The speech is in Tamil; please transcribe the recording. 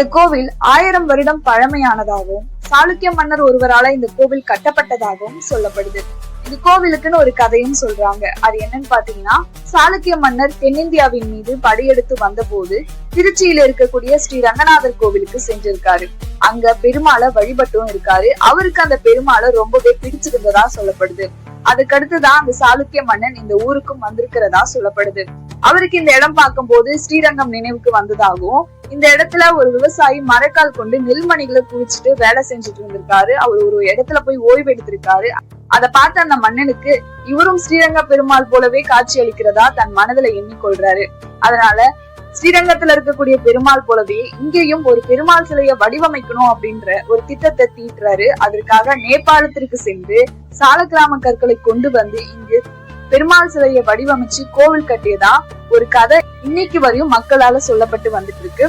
இந்த கோவில் ஆயிரம் வருடம் பழமையானதாகவும் சாளுக்கிய மன்னர் ஒருவரால இந்த கோவில் கட்டப்பட்டதாகவும் சொல்லப்படுது. இந்த கோவிலுக்குன்னு ஒரு கதையும் சொல்றாங்க. அது என்னன்னு பாத்தீங்கன்னா சாளுக்கிய மன்னர் தென்னிந்தியாவின் மீது படையெடுத்து வந்தபோது திருச்சியில இருக்கக்கூடிய ஸ்ரீ ரங்கநாதர் கோவிலுக்கு சென்றிருக்காரு. அங்க பெருமாளை வழிபட்டும் இருக்காரு. அவருக்கு அந்த பெருமாளை ரொம்பவே பிடிச்சிருந்ததா சொல்லப்படுது. அதுக்கடுத்துதான் அந்த சாளுக்கிய மன்னன் இந்த ஊருக்கும் வந்திருக்கிறதா சொல்லப்படுது. அவருக்கு இந்த இடம் பார்க்கும் போது ஸ்ரீரங்கம் நினைவுக்கு வந்ததாகவும் இந்த இடத்துல ஒரு விவசாயி மரக்கால் கொண்டு நெல்மணிகளை குவிச்சிட்டு வேலை செஞ்சுட்டு இருந்திருக்காரு. அவர் ஒரு இடத்துல போய் ஓய்வு எடுத்திருக்காரு. அதை பார்த்த அந்த மன்னனுக்கு இவரும் ஸ்ரீரங்க பெருமாள் போலவே காட்சி அளிக்கிறதா தன் மனதுல எண்ணிக்கொள்றாரு. அதனால ஸ்ரீரங்கத்துல இருக்கக்கூடிய பெருமாள் போலவே இங்கேயும் ஒரு பெருமாள் சிலையை வடிவமைக்கணும் அப்படின்ற ஒரு திட்டத்தை தீட்டுறாரு. அதற்காக நேபாளத்திற்கு சென்று சாலக்கிராம கற்களை கொண்டு வந்து இங்கு பெருமாள் சிலையை வடிவமைச்சு கோவில் கட்டியதா ஒரு கதை இன்னைக்கு வரையும் மக்களால சொல்லப்பட்டு வந்துட்டு இருக்கு.